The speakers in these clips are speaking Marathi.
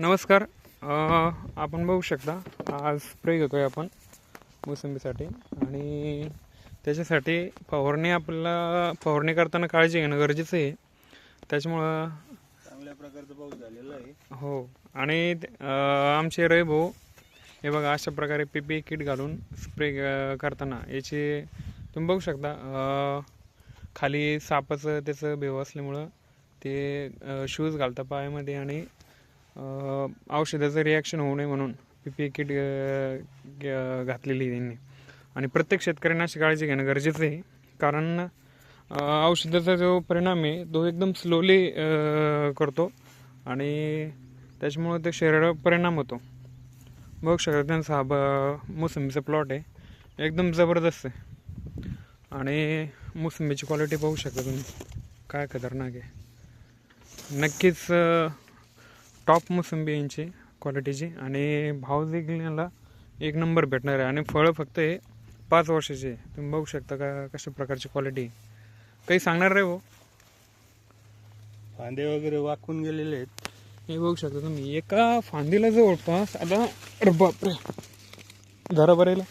नमस्कार. आपण बघू शकता आज स्प्रे घेतोय आपण मोसंबीसाठी. आणि त्याच्यासाठी फवारणी आपल्याला फवारणी करताना काळजी घेणं गरजेचं आहे. त्याच्यामुळं चांगल्या प्रकारचा पाऊस झालेला आहे. हो. आणि आमचे रवी भाऊ हे बघा अशा प्रकारे पी पी किट घालून स्प्रे करताना याची तुम्ही बघू शकता खाली सापाचं त्याचं भेव असल्यामुळं ते शूज घालता पायामध्ये आणि औषधाचं रिॲक्शन होऊ नये म्हणून पी पी किट घातलेली आहे त्यांनी. आणि प्रत्येक शेतकऱ्यांना अशी काळजी घेणं गरजेचं आहे. कारण औषधाचा जो परिणाम आहे तो एकदम स्लोली करतो. आणि त्याच्यामुळं ते शरीरावर परिणाम होतो. बघू शकता त्यांचा हा ब मोसंबीचा प्लॉट आहे. एकदम जबरदस्त आहे. आणि मोसंबीची क्वालिटी पाहू शकता तुम्ही. काय खतरनाक आहे. नक्कीच टॉप मोसंबी यांची क्वालिटीची आणि भाव देखील याला एक नंबर भेटणार आहे. आणि फळं फक्त हे पाच वर्षाचे तुम्ही बघू शकता का कशा प्रकारची क्वालिटी काही सांगणार रे हो? फांदे वगैरे वाकून गेलेले आहेत. हे बघू शकता तुम्ही. एका फांदीला जवळपास आता बापरे. धरा बरेला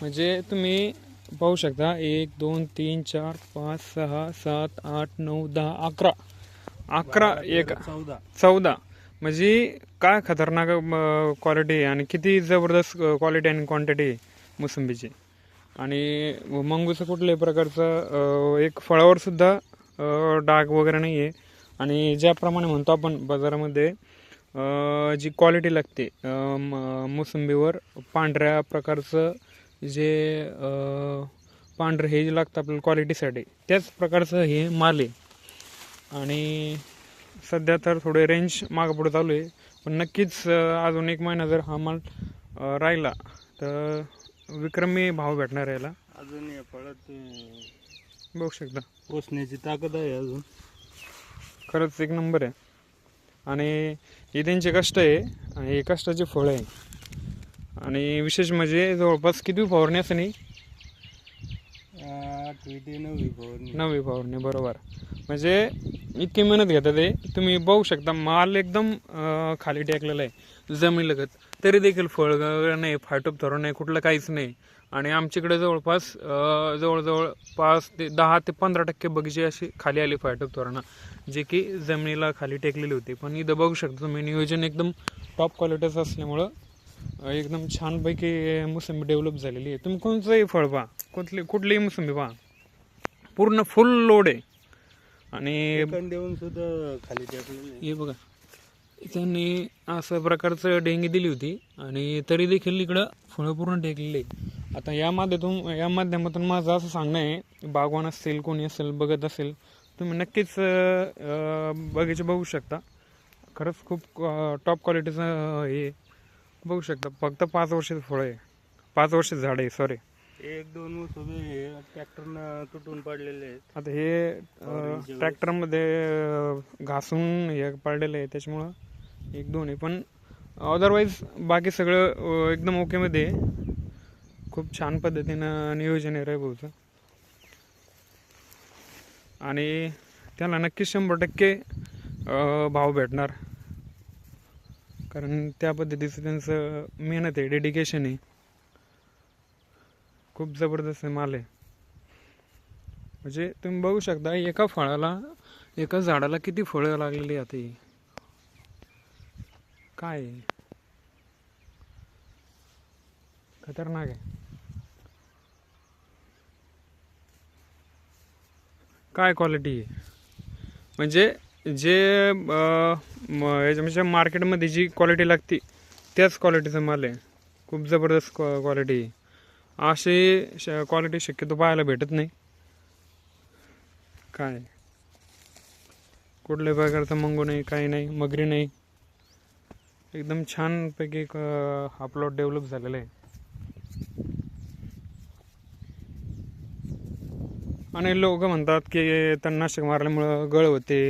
म्हणजे तुम्ही पाहू शकता. एक दोन तीन चार पाच सहा सात आठ नऊ दहा अकरा. अकरा एक चौदा. चौदा. म्हणजे काय खतरनाक क्वालिटी आहे आणि किती जबरदस्त क्वालिटी आणि क्वांटिटी आहे मोसंबीची. आणि मंगूचं कुठल्याही प्रकारचं एक फळावर सुद्धा डाग वगैरे नाही आहे आणि ज्याप्रमाणे म्हणतो आपण बाजारामध्ये जी क्वालिटी लागते मोसंबीवर पांढऱ्या प्रकारचं जे पांढरं हे जे लागतं आपल्याला क्वालिटीसाठी त्याच प्रकारचं हे माल आहे. आणि सध्या तर थोडे रेंज मागं पुढे चालू आहे. पण नक्कीच अजून एक महिना जर हा माल राहिला तर विक्रमी भाव भेटणार याला. अजून या फळात बघू शकता. पोचण्याची ताकद आहे अजून. खरंच एक नंबर आहे. आणि हे त्यांचे कष्ट आहे आणि हे कष्टाचे फळ आहे. आणि विशेष म्हणजे जवळपास किती फवारणी असं नाही आठवी नववी फवारणी फवारणी बरोबर. म्हणजे इतकी मेहनत घेतात ते तुम्ही बघू शकता माल एकदम अं, खाली टेकलेला आहे. जमीन लगत. तरी देखील फळ नाही फाटोप धरून नाही कुठलं काहीच नाही. आणि आमच्याकडे जवळपास अं, जवळजवळ पाच ते दहा ते पंधरा टक्के बगीचे अशी खाली आली फाटोप धरणं जे की जमिनीला खाली टेकलेली होती. पण इथं बघू शकता तुम्ही नियोजन एकदम टॉप क्वालिटीचं असल्यामुळं अं, एकदम छानपैकी मोसंबी डेव्हलप झालेली आहे. तुम्ही कोणतंही फळ पहा. कुठली कुठलीही मोसंबी पहा. पूर्ण फुल लोड आहे आणि देऊन सुद्धा खाली. हे बघा त्यांनी असं प्रकारचं डेंगी दिली होती आणि तरी देखील इकडं फळं पूर्ण टेकलेली आहे. आता या माध्यमातून या माध्यमातून माझं असं सांगणं आहे बागवान असेल कोणी असेल बघत असेल तुम्ही नक्कीच बगीचे बघू शकता खरंच खूप टॉप क्वालिटीचं हे. बघू शकता फक्त पाच वर्षाचं फळ आहे पाच वर्षाचं झाड आहे सॉरी एक दोन उभे ट्रॅक्टरनं तुटून पडलेले आहेत. आता हे ट्रॅक्टरमध्ये घासून हे पडलेलं आहे त्याच्यामुळं एक दोन आहे. पण अदरवाईज बाकी सगळं एकदम ओकेमध्ये खूप छान पद्धतीनं नियोजन आहे भाऊचं. आणि त्याला नक्कीच शंभर टक्के भाव भेटणार. कारण त्या पद्धतीचं त्यांचं मेहनत आहे डेडिकेशन आहे. खूप जबरदस्त माल आहे. म्हणजे तुम्ही बघू शकता एका फळाला एका झाडाला किती फळं लागलेली आता काय आहे? खतरनाक आहे. काय क्वालिटी आहे? म्हणजे जे म- याच्या म्हणजे मार्केटमध्ये जी क्वालिटी लागते त्याच क्वालिटीचं माल आहे. खूप जबरदस्त क्वालिटी आहे. अशी क्वालिटी शक्यतो पाहायला भेटत नाही. काय? कुठल्याही प्रकारचा मंगो नाही काही नाही मगरी नाही. एकदम छानपैकी एक, हा प्लॉट डेव्हलप झालेला आहे. आणि लोक म्हणतात की तणनाशक मारल्यामुळं गळ होते.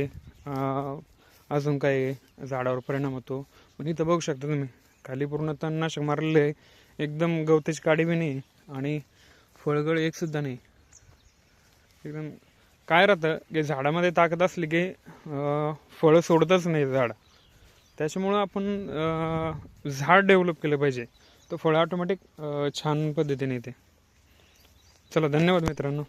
अजून काही झाडावर परिणाम होतो. पण इथं बघू शकता तुम्ही खाली पूर्ण तणनाशक मारलेलं आहे. एकदम गवताची काडी बी नाही. आणि फळगळ एक सुद्धा नाही. एकदम काय राहतं की झाडामध्ये ताकद असली की फळं सोडतच नाही झाड. त्याच्यामुळं आपण झाड डेव्हलप केलं पाहिजे. तर फळं ऑटोमॅटिक छान पद्धतीने येते. चला धन्यवाद मित्रांनो.